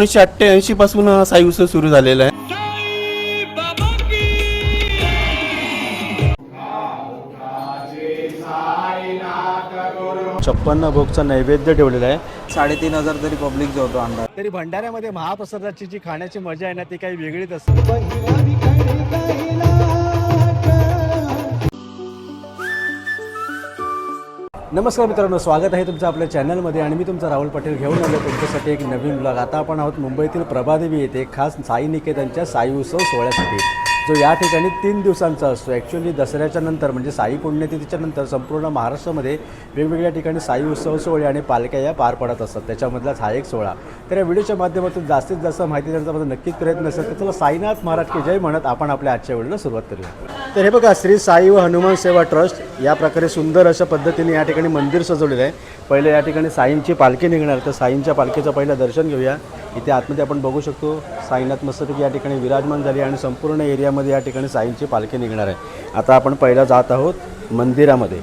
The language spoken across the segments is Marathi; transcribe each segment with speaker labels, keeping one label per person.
Speaker 1: एकोणीसशे अठ्ठ्याऐंशी पासून हा साई उत्सव सुरू झालेला आहे.
Speaker 2: छप्पन्न भोगचा नैवेद्य ठेवलेला आहे.
Speaker 3: साडेतीन हजार तरी पब्लिक जो होतो अंदाज.
Speaker 2: तरी भंडाऱ्यामध्ये महाप्रसादाची जी खाण्याची मजा आहे ना ती काही वेगळीच असते. नमस्कार मित्रांनो स्वागत आहे तुमचं आपल्या चॅनलमध्ये आणि मी तुमचा राहुल पटेल घेऊन आलो तुमच्यासाठी एक नवीन ब्लॉग आता आपण आहोत मुंबईतील प्रभादेवी येथे खास साई निकेतनच्या साई उत्सव सोहळ्यासाठी. जो या ठिकाणी तीन दिवसांचा असतो. ॲक्च्युली दसऱ्याच्या नंतर म्हणजे साई पुण्यतिथीच्या नंतर संपूर्ण महाराष्ट्रामध्ये वेगवेगळ्या ठिकाणी साई उत्सव सोहळे आणि पालख्या या पार पडत असतात. त्याच्यामधलाच हा एक सोहळा. तर या व्हिडिओच्या माध्यमातून जास्तीत जास्त माहिती देण्याचा माझा नक्कीच प्रयत्न असेल तर चला साईनाथ महाराज की जय म्हणत आपण आपल्या आजच्या वेळेला सुरुवात करूया. तर हे बघा श्री साई व हनुमान सेवा ट्रस्ट या प्रकारे सुंदर अशा पद्धतीने या ठिकाणी मंदिर सजवलेलं आहे. पहिले या ठिकाणी साईंची पालखी निघणार तर साईंच्या पालखीचं पहिलं दर्शन घेऊया. इथे आतमध्ये आपण बघू शकतो साईनाथ मस्तपैकी या ठिकाणी विराजमान झाली आणि संपूर्ण एरियामध्ये या ठिकाणी साईंची पालखी निघणार आहे. आता आपण पहिला जात आहोत मंदिरामध्ये.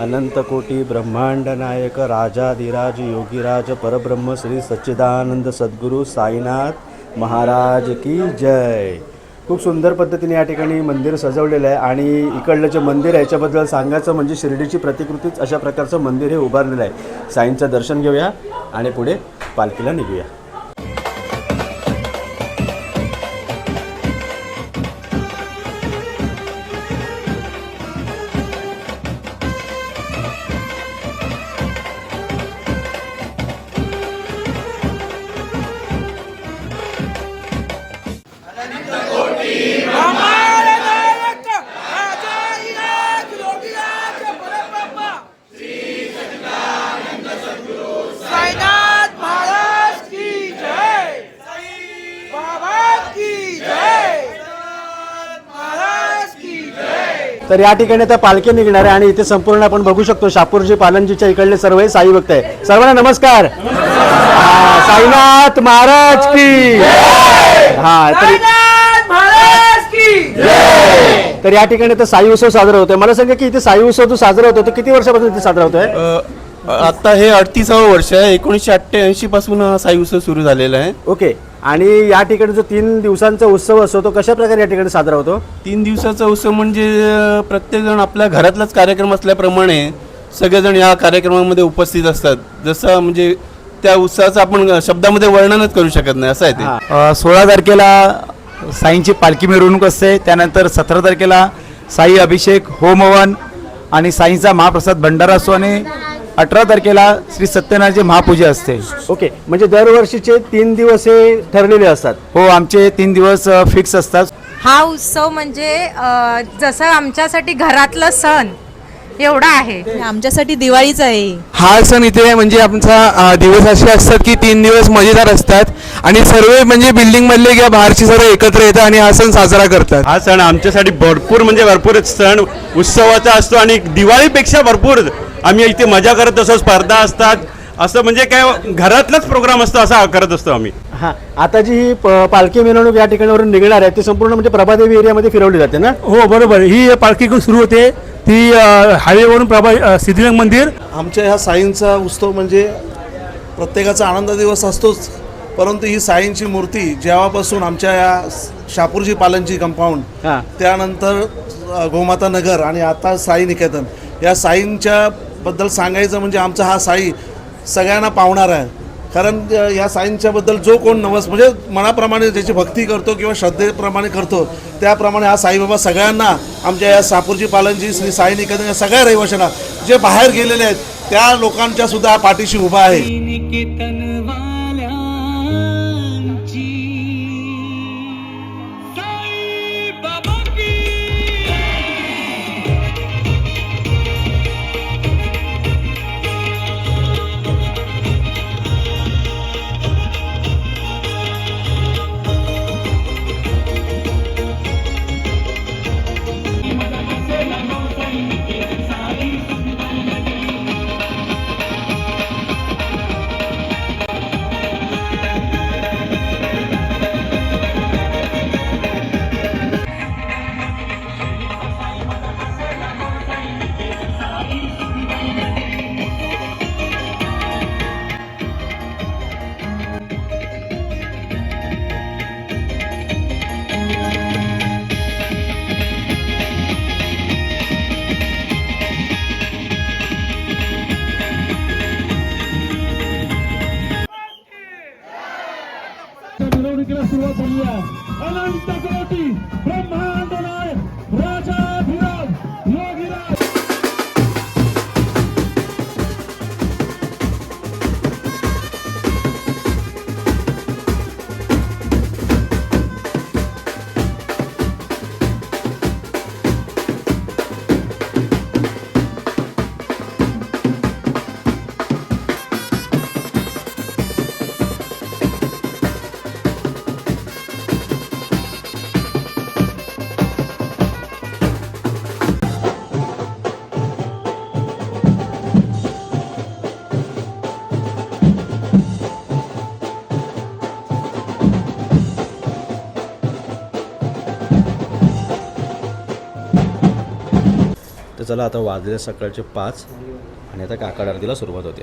Speaker 2: अनंतकोटी ब्रह्मांड नायक राजाधिराज योगीराज परब्रह्म श्री सच्चिदानंद सद्गुरू साईनाथ महाराज की जय. खूप सुंदर पद्धतीने या ठिकाणी मंदिर सजवलेलं आहे आणि इकडलं जे मंदिर आहे याच्याबद्दल सांगायचं म्हणजे शिर्डीची प्रतिकृतीच अशा प्रकारचं मंदिर हे उभारलेलं आहे. साईंचं दर्शन घेऊया आणि पुढे पालखीला निघूया. तर या ठिकाणी आता पालखी निघणार आहे आणि इथे संपूर्ण आपण बघू शकतो शापूरजी पालनजीच्या इकडले सर्व साई भक्त आहे सर्वांना नमस्कार. साईनाथ महाराज की. हा तर
Speaker 4: साईनाथ महाराज की.
Speaker 2: तर या ठिकाणी तर साई उत्सव साजरा होतोय. मला सांगा की इथे साई उत्सव जो साजरा होतो तो किती वर्षापासून इथे साजरा होतोय?
Speaker 1: आता हे अडतीसावं वर्ष आहे. एकोणीसशे अठ्ठ्याऐंशी पासून हा साई उत्सव सुरू झालेला आहे.
Speaker 2: ओके. आणि या ठिकाणी जो तीन दिवसांचा उत्सव असतो तो कशा प्रकारे या ठिकाणी साजरा होतो?
Speaker 1: तीन दिवसाचा उत्सव म्हणजे प्रत्येकजण आपल्या घरातलाच कार्यक्रम असल्याप्रमाणे सगळेजण या कार्यक्रमामध्ये उपस्थित असतात. जसं म्हणजे त्या उत्सवाचं आपण शब्दामध्ये वर्णनच करू शकत नाही असं आहे ते.
Speaker 5: सोळा तारखेला साईंची पालखी मिरवणूक असते. त्यानंतर सतरा तारखेला साई अभिषेक होमवन आणि साईंचा महाप्रसाद भंडारा असतो. आणि अठरा तारखेला श्री सत्यनारायणची महापूजा असते.
Speaker 2: ओके म्हणजे दरवर्षीचे तीन दिवस हे ठरलेले असतात.
Speaker 5: हो आमचे तीन दिवस फिक्स असतात.
Speaker 6: हा उत्सव म्हणजे अ, जसं आमच्यासाठी घरातलं सण एवढा आहे.
Speaker 7: आमच्यासाठी दिवाळीच आहे.
Speaker 8: हा सण इथे म्हणजे आमचा अ, दिवस असे असतात की तीन दिवस मजेदार असतात आणि सर्व म्हणजे बिल्डिंग मधले किंवा बाहेरचे सर्व एकत्र येतात आणि हा सण साजरा करतात.
Speaker 9: हा सण आमच्यासाठी भरपूर म्हणजे भरपूर सण उत्सवाचा असतो आणि दिवाळीपेक्षा भरपूर आम्ही इथे मजा करत असतो स्पर्धा असतात. असं म्हणजे काय घरातलाच प्रोग्राम असतो असा करत असतो आम्ही.
Speaker 2: हा आता जी ही प- पालखी मिरवणूक या ठिकाणावरून निघणार आहे ती संपूर्ण म्हणजे प्रभादेवी एरियामध्ये फिरवली जाते ना?
Speaker 10: हो बरोबर. ही पालखी सुरू होते. ती हायवेवरून प्रभा अ, सिद्धिविनायक मंदिर.
Speaker 11: आमच्या ह्या साईंचा उत्सव म्हणजे प्रत्येकाचा आनंद दिवस असतोच. परंतु ही साईंची मूर्ती जेव्हापासून आमच्या या शापूरजी पालनची कंपाऊंड
Speaker 2: हा.
Speaker 11: त्यानंतर अ, गोमाता नगर आणि आता साई निकेतन या साईंच्या बद्दल सांगायचं म्हणजे आमचा हा साई सगळ्यांना पावणार आहे. कारण या साईंच्याबद्दल जो कोण नवस म्हणजे मनाप्रमाणे ज्याची भक्ती करतो किंवा श्रद्धेप्रमाणे करतो त्याप्रमाणे हा साईबाबा सगळ्यांना आमच्या या सापूरजी पालनजी श्री साई निकेतन या सगळ्या रहिवाशांना जे बाहेर गेलेले आहेत त्या लोकांच्या सुद्धा पाठीशी उभा आहे.
Speaker 2: चला आता वाजले सकाळचे पाच आणि आता काकड आरतीला सुरुवात होते.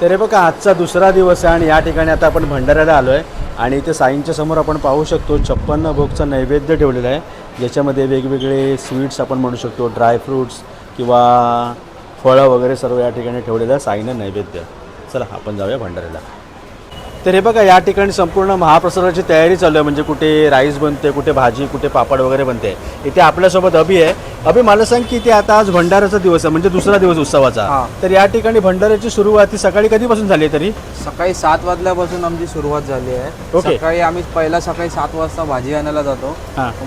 Speaker 2: तर हे बघा आजचा दुसरा दिवस आहे आणि या ठिकाणी आता आपण भंडाऱ्याला आलो आहे आणि इथे साईंच्या समोर आपण पाहू शकतो छप्पन्न भोगचा नैवेद्य ठेवलेला आहे. ज्याच्यामध्ये वेगवेगळे स्वीट्स आपण म्हणू शकतो ड्रायफ्रूट्स किंवा फळं वगैरे सर्व या ठिकाणी ठेवलेलं आहे साईनं नैवेद्य. चला आपण जाऊया भंडाऱ्याला. तर हे बघा या ठिकाणी संपूर्ण महाप्रसादाची तयारी चालू आहे. म्हणजे कुठे राईस बनते कुठे भाजी कुठे पापड वगैरे बनते. इथे आपल्यासोबत अभि आहे. अभि मला सांग की ते आता आज भंडाऱ्याचा दिवस आहे म्हणजे दुसरा दिवस उत्सवाचा.
Speaker 3: हा.
Speaker 2: तर या ठिकाणी भंडाऱ्याची सुरुवात ही सकाळी कधीपासून झाली आहे तरी?
Speaker 3: सकाळी सात वाजल्यापासून आमची सुरुवात झाली आहे.
Speaker 2: ओके.
Speaker 3: सकाळी आम्ही पहिला सकाळी सात वाजता भाजी आणायला जातो.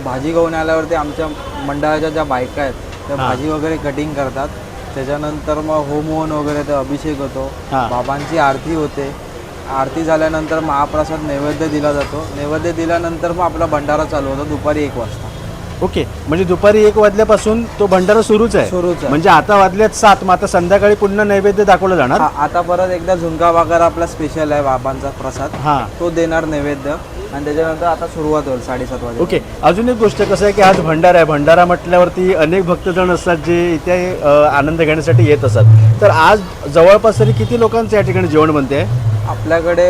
Speaker 3: भाजी घेऊन आल्यावरती आमच्या मंडळाच्या ज्या बायका आहेत त्या. भाजी वगैरे कटिंग करतात. त्याच्यानंतर मग होम हवन वगैरे ते अभिषेक होतो. बाबांची आरती होते. आरती झाल्यानंतर महाप्रसाद नैवेद्य दिला जातो. नैवेद्य दिल्यानंतर मग आपला भंडारा चालू होतो दुपारी एक वाजता.
Speaker 2: ओके म्हणजे दुपारी एक वाजल्यापासून तो भंडारा सुरूच आहे.
Speaker 3: सुरूच आहे.
Speaker 2: म्हणजे आता वाजल्यात सात मग आता संध्याकाळी पुन्हा नैवेद्य दाखवलं जाणार?
Speaker 3: हा, आता परत एकदा झुणका भाकर आपला स्पेशल आहे बाबांचा प्रसाद.
Speaker 2: हां.
Speaker 3: तो देणार नैवेद्य. आणि त्याच्यानंतर आता सुरुवात होईल साडेसात वाजे.
Speaker 2: ओके अजून एक गोष्ट कसं आहे की आज भंडारा आहे. भंडारा म्हटल्यावरती अनेक भक्तजण असतात जे इथे अ, आनंद घेण्यासाठी येत असतात. तर आज जवळपास तरी किती लोकांचं या ठिकाणी जेवण बनते
Speaker 3: आपल्याकडे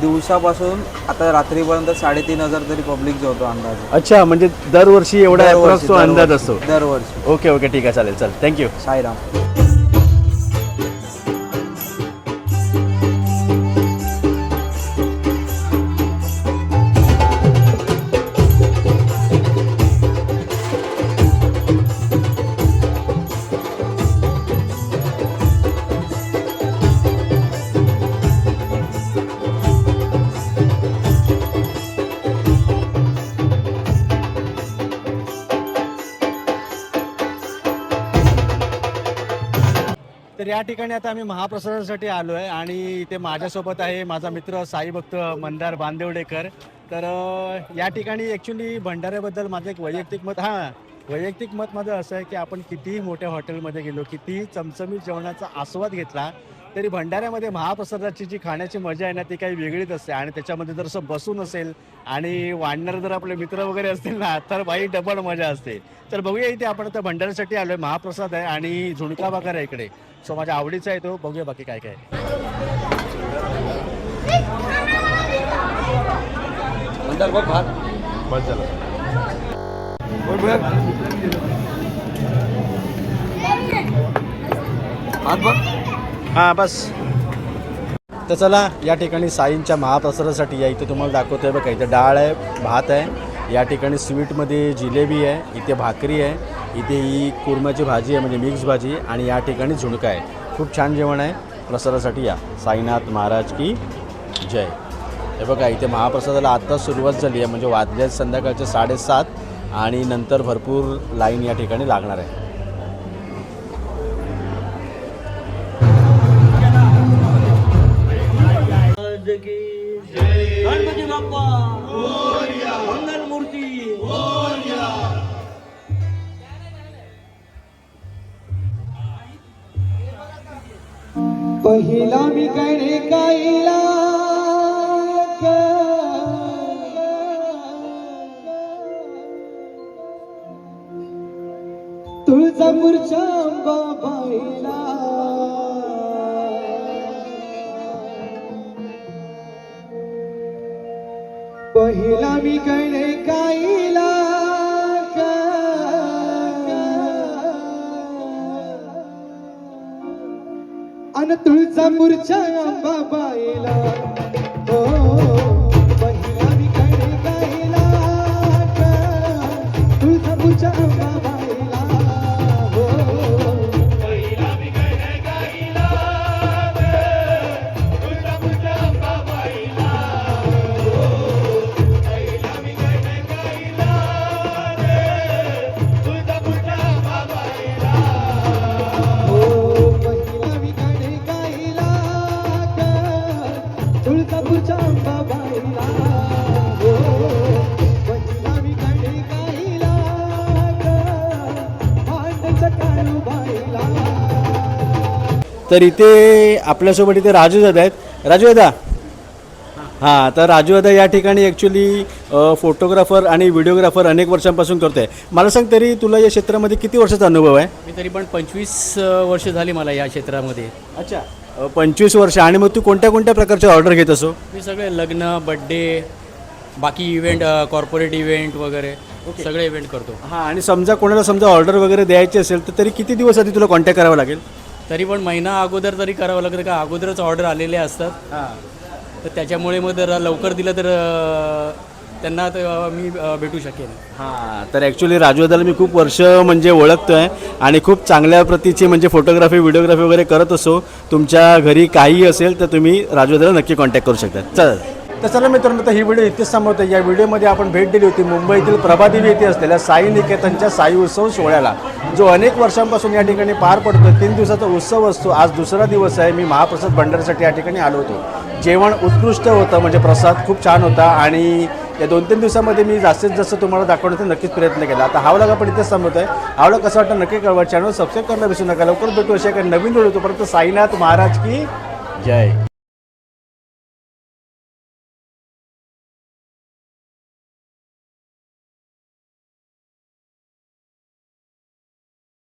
Speaker 3: दिवसापासून आता रात्रीपर्यंत साडेतीन हजार तरी पब्लिक जेवतो अंदाज.
Speaker 2: अच्छा म्हणजे दरवर्षी एवढा approx तो अंदाज असतो.
Speaker 3: दरवर्षी.
Speaker 2: ओके ओके ठीक आहे चालेल चल थँक्यू
Speaker 3: साईराम.
Speaker 2: या ठिकाणी आता आम्ही महाप्रसादासाठी आलो आहे आणि इथे माझ्यासोबत आहे माझा मित्र साई भक्त मंदार बांदेवडेकर. तर या ठिकाणी ॲक्च्युली भंडाऱ्याबद्दल माझं एक वैयक्तिक मत हां वैयक्तिक मत माझं असं आहे की आपण कितीही मोठ्या हॉटेलमध्ये गेलो कितीही चमचमीत जेवणाचा आस्वाद घेतला तरी भंडाऱ्यामध्ये महाप्रसादाची जी खाण्याची मजा आहे ना ती काही वेगळीच असते. आणि त्याच्यामध्ये जर असं बसून असेल आणि वाढणारे जर आपले मित्र वगैरे असतील ना तर बाई डबल मजा असते. तर बघूया इथे आपण आता भंडाऱ्यासाठी आलोय. महाप्रसाद आहे आणि झुणका भाकर आहे इकडे. सो माझ्या आवडीचा आहे तो. बघूया बाकी काय काय हां बस. तर चला या ठिकाणी साईंच्या महाप्रसादासाठी या इथे तुम्हाला दाखवतो आहे बघा इथे डाळ आहे भात आहे. या ठिकाणी स्वीटमध्ये जिलेबी आहे इथे भाकरी आहे इथे ही कुर्म्याची भाजी आहे म्हणजे मिक्स भाजी आणि या ठिकाणी झुणका आहे. खूप छान जेवण आहे. प्रसादासाठी या. साईनाथ महाराज की जय. हे बघा इथे महाप्रसादाला आत्ताच सुरुवात झाली आहे म्हणजे वाजल्या संध्याकाळचे साडेसात आणि नंतर भरपूर लाईन या ठिकाणी लागणार आहे.
Speaker 4: तुळजापूरच्या बाबाईला. पहिला मी कडे काईला अन तुळजापूरच्या बाबाईला. तुळजापूरच्या अंबाबाईला हो गाईला काळूबाईला.
Speaker 2: तर इथे आपल्यासोबत इथे राजू दादा आहेत. राजू दादा हां तर राजू दादा या ठिकाणी ॲक्च्युली फोटोग्राफर आणि व्हिडिओग्राफर अनेक वर्षांपासून करतोय. मला सांग तरी तुला या क्षेत्रामध्ये किती वर्षाचा अनुभव आहे?
Speaker 7: मी तरी पण पंचवीस वर्ष झाली मला या क्षेत्रामध्ये.
Speaker 2: अच्छा. पंचवीस वर्ष. आणि मग तू कोणत्या कोणत्या प्रकारचे ऑर्डर घेत असो?
Speaker 7: मी सगळे लग्न बड्डे बाकी इव्हेंट कॉर्पोरेट इव्हेंट वगैरे सगळे इव्हेंट करतो.
Speaker 2: हां आणि समजा कोणाला समजा ऑर्डर वगैरे द्यायची असेल तर तरी किती दिवस आधी तुला कॉन्टॅक्ट करावा लागेल?
Speaker 7: तरी पण महिना अगोदर तरी करावं लागतं का अगोदरच ऑर्डर आलेले असतात. तर त्याच्यामुळे मग जरा लवकर दिलं तर त्यांना मी भेटू शकेन.
Speaker 2: हां तर ॲक्च्युली राजूदाला मी खूप वर्ष म्हणजे ओळखतो आहे आणि खूप चांगल्या प्रतीची म्हणजे फोटोग्राफी व्हिडिओग्राफी वगैरे करत असो. तुमच्या घरी काही असेल तर तुम्ही राजूदाला नक्की कॉन्टॅक्ट करू शकता. चल. तर चला मित्रांनो तर ही व्हिडिओ इथेच संपवतो या व्हिडिओमध्ये आपण भेट दिली होती मुंबईतील प्रभादेवी येथे असलेल्या साई निकेतनच्या साई उत्सव सोहळ्याला. जो अनेक वर्षांपासून या ठिकाणी पार पडतो तीन दिवसाचा उत्सव असतो. आज दुसरा दिवस आहे. मी महाप्रसाद भंडारसाठी या ठिकाणी आलो होतो. जेवण उत्कृष्ट होतं म्हणजे प्रसाद खूप छान होता आणि या दोन तीन दिवसामध्ये मी जास्तीत जास्त तुम्हाला दाखवण्याचा नक्कीच प्रयत्न केला. आता हा का पण इथेच संपवतोय आहे व्लॉग कसं वाटतं नक्की कळवा. चॅनल सबस्क्राईब करायला विसरू नका. लवकर भेटू अशा काही नवीन व्हिडिओ तोपर्यंत साईनाथ महाराज की जय.